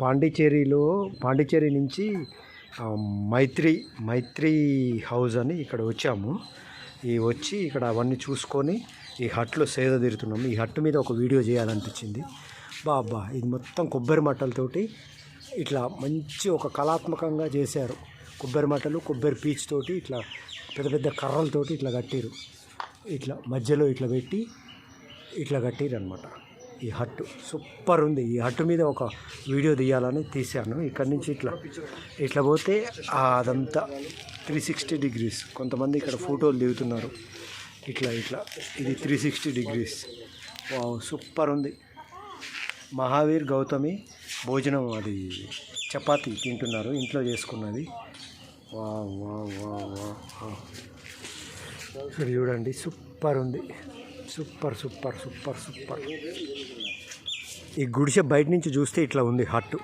పాండిచేరిలో పాండిచేరి నుంచి మైత్రి మైత్రి హౌస్ అని ఇక్కడ వచ్చాము. ఈ వచ్చి ఇక్కడ అవన్నీ చూసుకొని ఈ హట్లో సేద తీరుతున్నాము. ఈ హట్టు మీద ఒక వీడియో చేయాలనిపించింది. బాబా ఇది మొత్తం కొబ్బరి మట్టలతోటి ఇట్లా మంచి ఒక కళాత్మకంగా చేశారు. కొబ్బరి మట్టలు కొబ్బరి పీచ్ తోటి ఇట్లా పెద్ద పెద్ద కర్రలతోటి ఇట్లా కట్టిరు. ఇట్లా మధ్యలో ఇట్లా పెట్టి ఇట్లా కట్టిరు అనమాట ఈ హట్టు. సూపర్ ఉంది. ఈ హట్టు మీద ఒక వీడియో తీయాలని తీశాను. ఇక్కడ నుంచి ఇట్లా ఇట్లా పోతే అదంతా త్రీ సిక్స్టీ డిగ్రీస్ కొంతమంది ఇక్కడ ఫోటోలు దిగుతున్నారు. ఇట్లా ఇట్లా. ఇది three sixty degrees wow super ఉంది. మహావీర్ గౌతమి భోజనం అది చపాతీ తింటున్నారు. ఇంట్లో చేసుకున్నది. వా వా వా వా చూడండి సూపర్ ఉంది. Super super super super. ఈ గుడిసె బయట నుంచి చూస్తే ఇట్లా ఉంది హట్టు.